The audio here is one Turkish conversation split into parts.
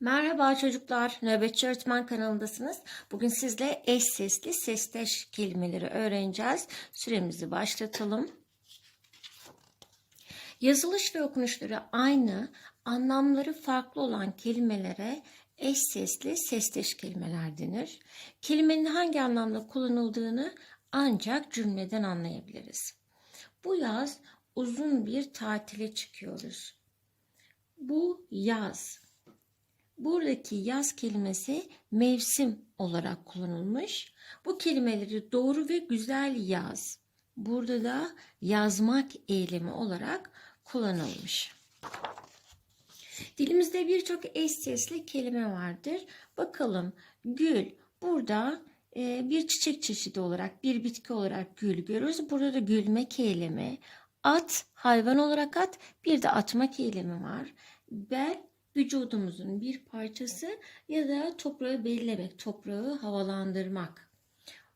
Merhaba çocuklar, Nöbetçi Öğretmen kanalındasınız. Bugün sizle eş sesli sesteş kelimeleri öğreneceğiz. Süremizi başlatalım. Yazılış ve okunuşları aynı, anlamları farklı olan kelimelere eş sesli sesteş kelimeler denir. Kelimenin hangi anlamda kullanıldığını ancak cümleden anlayabiliriz. Bu yaz uzun bir tatile çıkıyoruz. Bu yaz. Buradaki yaz kelimesi mevsim olarak kullanılmış. Bu kelimeleri doğru ve güzel yaz. Burada da yazmak eylemi olarak kullanılmış. Dilimizde birçok eş sesli kelime vardır. Bakalım gül burada e, bir çiçek çeşidi olarak bir bitki olarak gül görürüz. Burada da gülmek eylemi. At hayvan olarak at bir de atmak eylemi var. Bel vücudumuzun bir parçası ya da toprağı bellemek, toprağı havalandırmak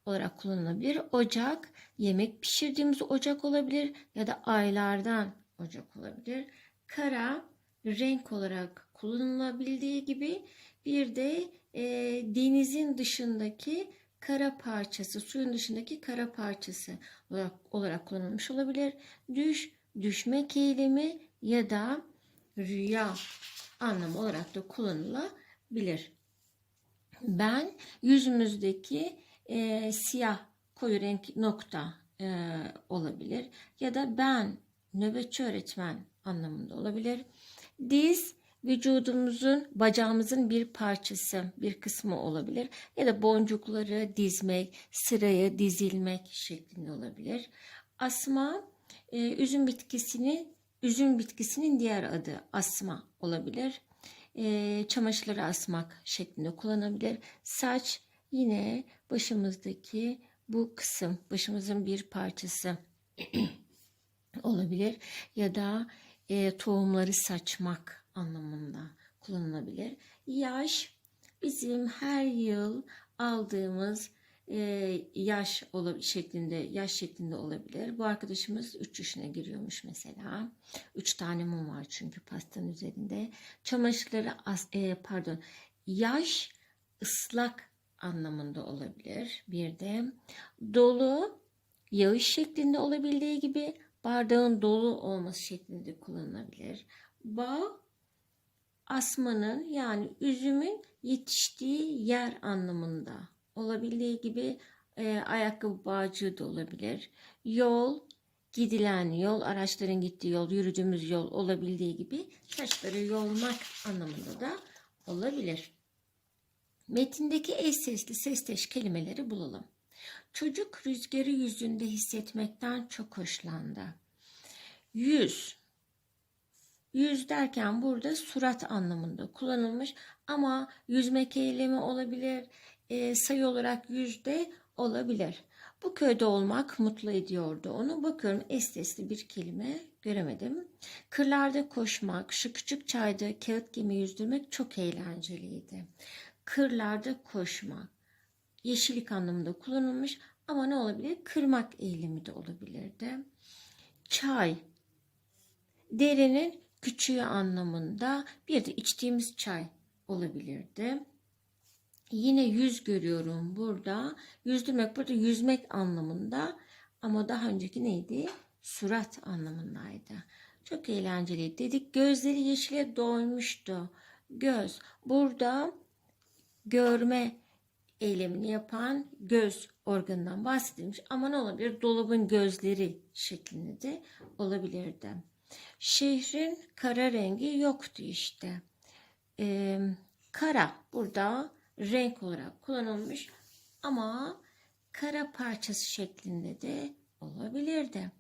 olarak kullanılabilir. Ocak, yemek pişirdiğimiz ocak olabilir ya da aylardan ocak olabilir. Kara, renk olarak kullanılabildiği gibi bir de e, denizin dışındaki kara parçası, suyun dışındaki kara parçası olarak, olarak kullanılmış olabilir. Düş, düşmek eylemi ya da rüya anlamı olarak da kullanılabilir. Ben yüzümüzdeki e, siyah koyu renk nokta e, olabilir ya da ben nöbetçi öğretmen anlamında olabilir. Diz vücudumuzun bacağımızın bir parçası, bir kısmı olabilir ya da boncukları dizmek, sıraya dizilmek şeklinde olabilir. Asma e, üzüm bitkisini üzüm bitkisinin diğer adı asma olabilir. E, çamaşırları asmak şeklinde kullanabilir. Saç yine başımızdaki bu kısım, başımızın bir parçası olabilir ya da e, tohumları saçmak anlamında kullanılabilir. Yaş bizim her yıl aldığımız e, yaş şeklinde yaş şeklinde olabilir. Bu arkadaşımız 3 yaşına giriyormuş mesela. 3 tane mum var çünkü pastanın üzerinde. Çamaşırları as, e, pardon yaş ıslak anlamında olabilir. Bir de dolu yağış şeklinde olabildiği gibi bardağın dolu olması şeklinde kullanılabilir. Bağ asmanın yani üzümün yetiştiği yer anlamında olabildiği gibi e, ayakkabı bağcığı da olabilir. Yol, gidilen yol, araçların gittiği yol, yürüdüğümüz yol olabildiği gibi taşları yolmak anlamında da olabilir. Metindeki eş sesli sesteş kelimeleri bulalım. Çocuk rüzgarı yüzünde hissetmekten çok hoşlandı. Yüz. Yüz derken burada surat anlamında kullanılmış ama yüzmek eylemi olabilir, e, sayı olarak yüzde olabilir. Bu köyde olmak mutlu ediyordu onu. Bakıyorum estesli bir kelime göremedim. Kırlarda koşmak, şu küçük çayda kağıt gemi yüzdürmek çok eğlenceliydi. Kırlarda koşmak. Yeşillik anlamında kullanılmış ama ne olabilir? Kırmak eylemi de olabilirdi. Çay. Derenin küçüğü anlamında bir de içtiğimiz çay olabilirdi. Yine yüz görüyorum burada. Yüzdürmek burada yüzmek anlamında ama daha önceki neydi? Surat anlamındaydı. Çok eğlenceli dedik. Gözleri yeşile doymuştu. Göz. Burada görme eylemini yapan göz organından bahsedilmiş. Ama ne olabilir? Dolabın gözleri şeklinde de olabilirdi. Şehrin kara rengi yoktu işte. Ee, kara burada renk olarak kullanılmış ama kara parçası şeklinde de olabilirdi.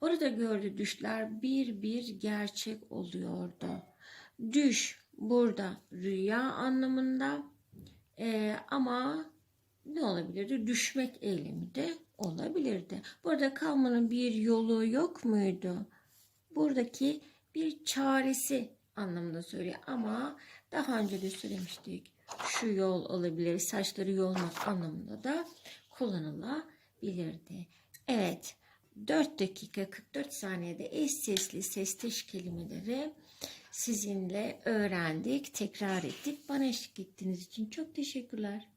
Orada gördüğü düşler bir bir gerçek oluyordu. Düş burada rüya anlamında ee, ama ne olabilirdi? Düşmek eylemi de olabilirdi. Burada kalmanın bir yolu yok muydu? Buradaki bir çaresi anlamında söylüyor ama daha önce de söylemiştik şu yol olabilir, saçları yolmak anlamında da kullanılabilirdi. Evet, 4 dakika 44 saniyede eş sesli sesteş kelimeleri sizinle öğrendik, tekrar ettik. Bana eşlik ettiğiniz için çok teşekkürler.